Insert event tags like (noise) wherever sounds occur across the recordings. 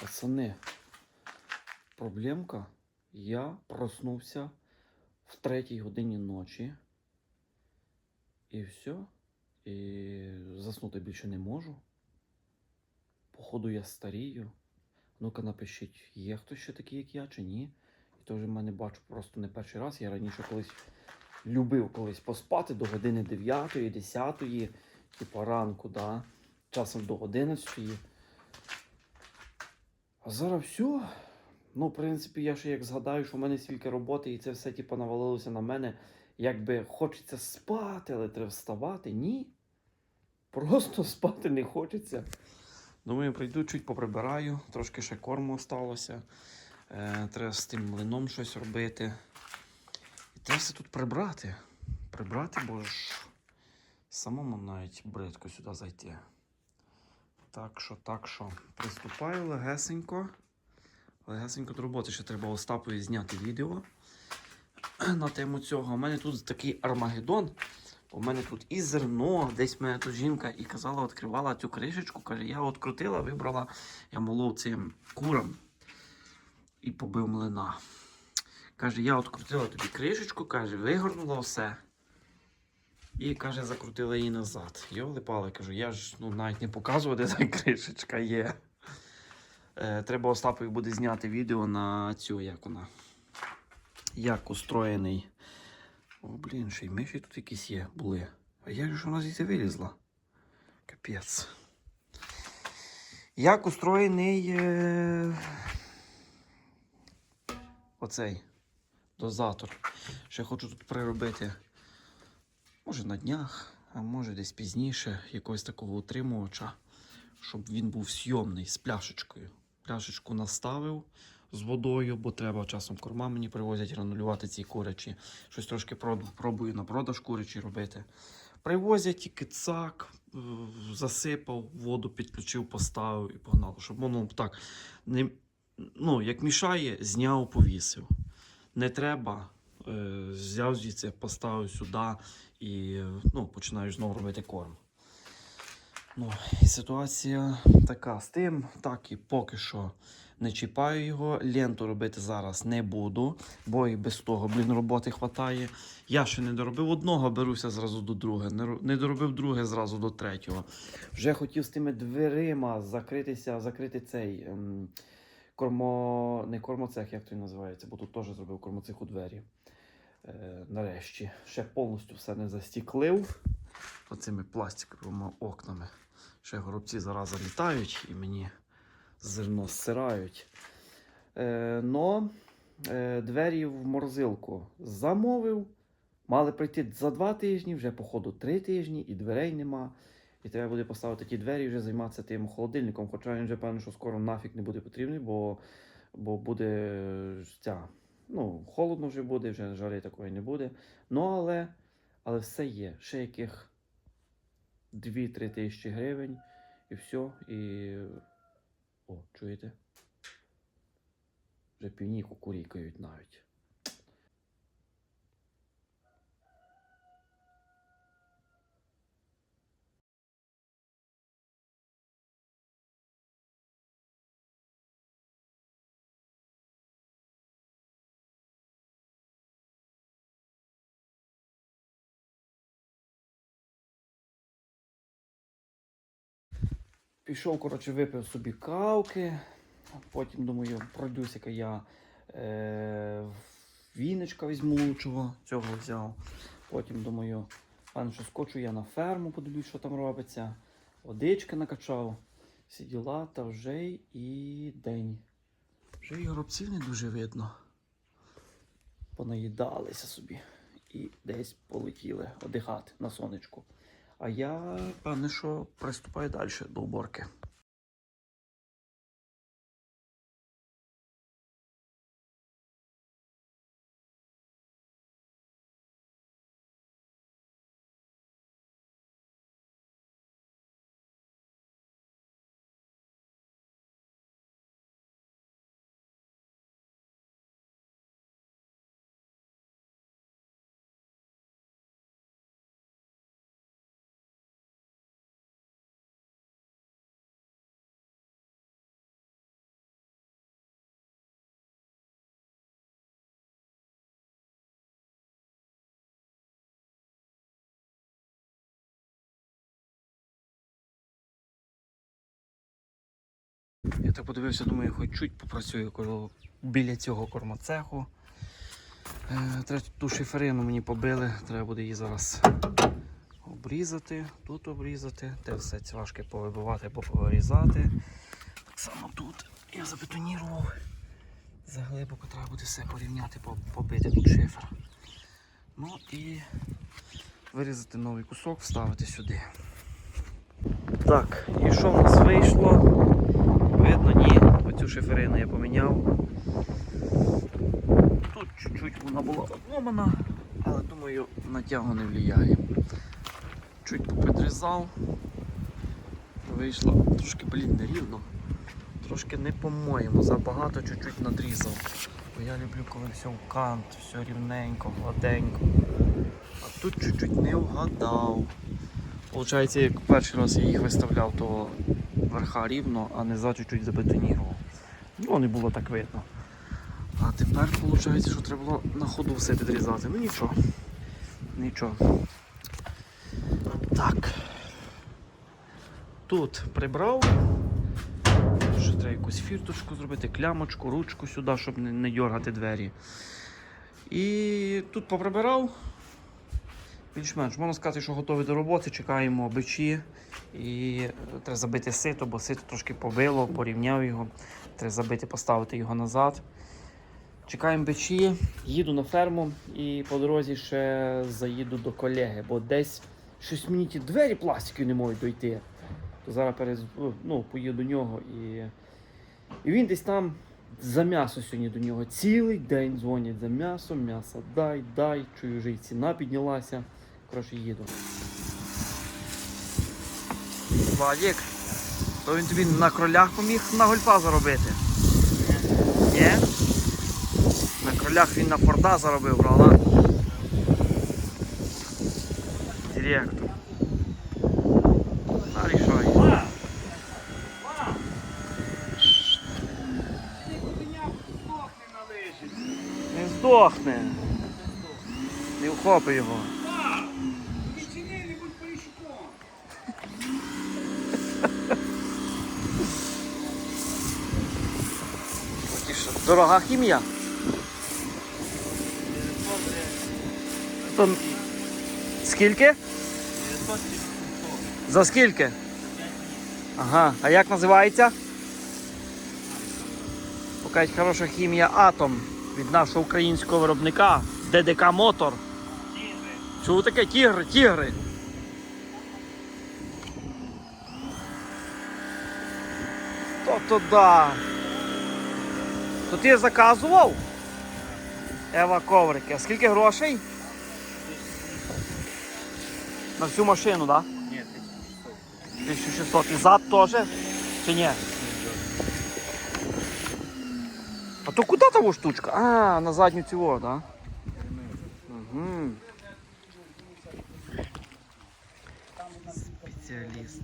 Пацани, проблемка. Я проснувся в третій годині ночі. І все. І заснути більше не можу. Походу, я старію. Ну-ка напишіть, є хтось ще такий, як я, чи ні. І то вже в мене бачу просто не перший раз. Я раніше колись любив колись поспати до години 9, 10, типу ранку, да. часом до 11. А зараз все. Ну, в принципі, я ще як згадаю, що в мене стільки роботи, і це все типу, навалилося на мене. Якби хочеться спати, але треба вставати. Ні. Просто (laughs) спати не хочеться. Думаю, прийду, чуть поприбираю, трошки ще корму осталося. Е, треба з тим млином щось робити. І треба все тут прибрати. Прибрати, бо ж самому навіть бридко сюди зайти. Так що, так що, приступаю легесенько. Легесенько до роботи ще треба Остапові зняти відео на тему цього. У мене тут такий армагеддон. У мене тут і зерно, десь мене тут жінка і казала, відкривала цю кришечку. Каже, я от крутила, вибрала, я молов цим курам і побив млина. Каже, я от крутила тобі кришечку, каже, вигорнула все. І каже, закрутила її назад. Йоли пали, кажу, я ж ну, навіть не показував, де та кришечка є. Е, треба Остапові буде зняти відео на цю, як вона. Як устроєний. О, блін, ще й миші тут якісь є, були. А же ж вона звідси вилізла? Капець. Як устроєний е... оцей дозатор. Ще хочу тут приробити. Може на днях, а може десь пізніше якогось такого утримувача, щоб він був сйомний з пляшечкою. Пляшечку наставив з водою, бо треба часом корма мені привозять гранулювати ці курячі. Щось трошки пробую на продаж курячі робити. Привозять тільки цак, е, засипав, воду підключив, поставив і погнало. Щоб воно так не, ну, як мішає, зняв, повісив. Не треба. Е, Взяв звідси, поставив сюди і ну, починаю знову робити корм. Ну, і ситуація така з тим, так і поки що не чіпаю його. Ленту робити зараз не буду, бо і без того, блін, роботи хватає. Я ще не доробив одного, беруся зразу до другого. Не, не доробив друге зразу до третього. Вже хотів з тими дверима закритися, закрити цей ем, кормо. не кормоцех, як той називається, бо тут теж зробив кормоцех у двері. Е, нарешті. Ще повністю все не застіклив оцими пластиковими окнами. Ще горобці зараз залітають і мені зерно зсирають. Е, но е, двері в морозилку замовив. Мали прийти за два тижні, вже походу три тижні, і дверей нема. І треба буде поставити ті двері і вже займатися тим холодильником. Хоча він вже певно, що скоро нафіг не буде потрібний, бо, бо буде е, ця. Ну, холодно вже буде, вже жари такої не буде. Ну, але, але все є. Ще яких 2-3 тисячі гривень, і все. І. О, чуєте? Вже півні кукурікають навіть. Пішов, коротше, випив собі кавки. Потім, думаю, пройдуся я е, віночка візьму лучшого, цього взяв. Потім думаю, певно, що скочу я на ферму, подивлюсь, що там робиться. Водички накачав, всі діла, та вже і день. Вже і горобців не дуже видно. Понаїдалися собі і десь полетіли одихати на сонечку. А я, певне, що приступаю далі до уборки. Я так подивився, думаю, хоч чуть попрацюю біля цього кормоцеху. Е, Треба ту шиферину мені побили, треба буде її зараз обрізати, тут обрізати, те все цвашки повибивати повирізати. Так само тут я забетонірував. Заглибоко треба буде все порівняти, побити тут шифер. Ну і вирізати новий кусок, вставити сюди. Так, і що в нас вийшло? Оцю шиферину я поміняв. Тут чуть-чуть вона була обломана, але думаю, на тягу не впливає. Чуть попідрізав. Вийшло трошки, блін, нерівно. Трошки не по-моєму, забагато чуть-чуть надрізав. Бо я люблю, коли все в кант, все рівненько, гладенько. А тут чуть-чуть не вгадав. Получається, як перший раз я їх виставляв, то верха рівно, а низа чуть-чуть забетонірував. Ну, не було так видно. А тепер виходить, що треба було на ходу все підрізати. Ну нічого. Нічого. Так. Тут прибрав. Ще треба якусь фірточку зробити, клямочку, ручку сюди, щоб не, не дергати двері. І тут поприбирав. Більш-менш можна сказати, що готові до роботи, чекаємо бичі і е, треба забити сито, бо сито трошки побило, порівняв його. Треба забити, поставити його назад. Чекаємо бичі, їду на ферму і по дорозі ще заїду до колеги, бо десь щось мені ті двері пластикові не можуть дойти. То зараз перез... ну, поїду до нього і... і він десь там за м'ясо сьогодні до нього. Цілий день дзвонять за м'ясо, м'ясо дай, дай. Чую, вже і ціна піднялася. Коротше, їду. Владік, то він тобі на кролях поміг на гольфа заробити. Ні? На кролях він на Форда заробив, правда? Директор. А рішай. Не здохне. Не вхопи його. Дорога хімія? То... Скільки? За скільки? Ага, а як називається? Покажуть хороша хімія Атом від нашого українського виробника ДДК Мотор. Чув таке? Тігри, тігри. То-то да. То ти заказував? Ева коврики. А скільки грошей? На всю машину, так? Да? Ні, 1600. І зад теж? Чи ні? А то куди того штучка? А, на задню цього, так? Да? Угу. Спеціаліст.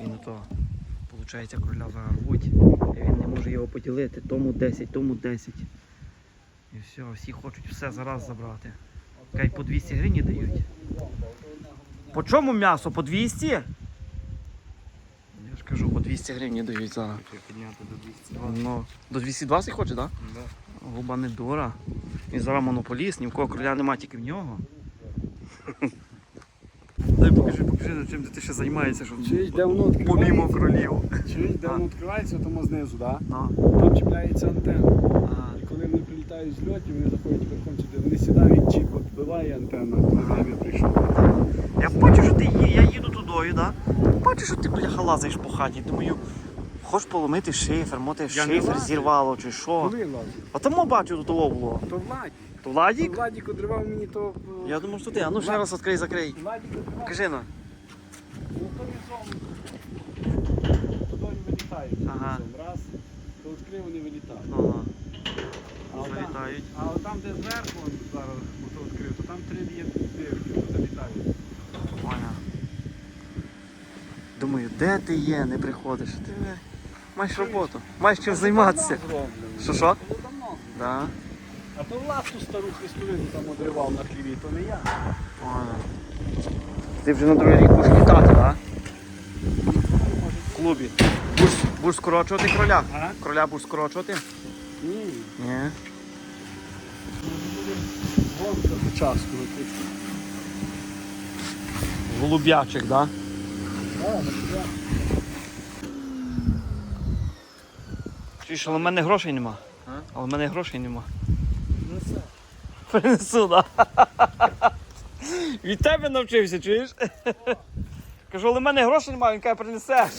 Він то, виходить, короля рвуть. Він не може його поділити. Тому 10, тому 10. І все, всі хочуть все зараз забрати. Кай по 200 гривень дають. По чому м'ясо? По 200? Я ж кажу, по 200 гривень дають зараз. підняти до 220. Ну, до 220 хоче, так? Да. Да? Губа не дура. Він зараз монополіст, ні в кого короля нема, тільки в нього. (laughs) Дай покажи, покажи, на чим ти ще займаєшся, що Чуєш, де воно помімо кролів. Чуєш, де воно відкривається, тому знизу, да? Ну, там чіпляється антенна. а, І коли вони прилітають з льотів, вони заходять верхом сюди, вони сідають, чіп відбиває антенна, коли він прийшов. Я бачу, що ти є, я їду тудою, да? Бачу, що ти бляха лазиш по хаті. Думаю, хочеш поломити шифер, моти Я не шифер зірвало чи що. Коли лазить? А тому бачу до того було. То Владик. То Владік? Владик одривав мені то... е, Я думав, що ти. А ну ще раз відкрий, закрий. Владик одривав, Кажи ну. ну то. Туди вилітають. Ага. Раз, то відкрив, вони вилітають. Ага. А отам- Вилітають. А от там, де зверху он зараз ото відкрив, то там три є дирки, то залітають. Думаю, де ти є, не приходиш. Ти е, маєш роботу, маєш чим займатися. Що, що? Да. А то Влад ту стару хрестовину там одривав на хліві, то не я. Понял. Ти вже на другий рік будеш літати, так? В клубі. Будеш, будеш скорочувати кроля? А? Кроля будеш скорочувати? Ні. Ні. Гонка по час крутить. Голуб'ячик, так? Да? А. Чуєш, але в мене грошей нема. А? Але в мене грошей нема. Принесу. Принесу, да. Від тебе навчився, чуєш? Кажу, але в мене грошей немає, він каже, принесеш.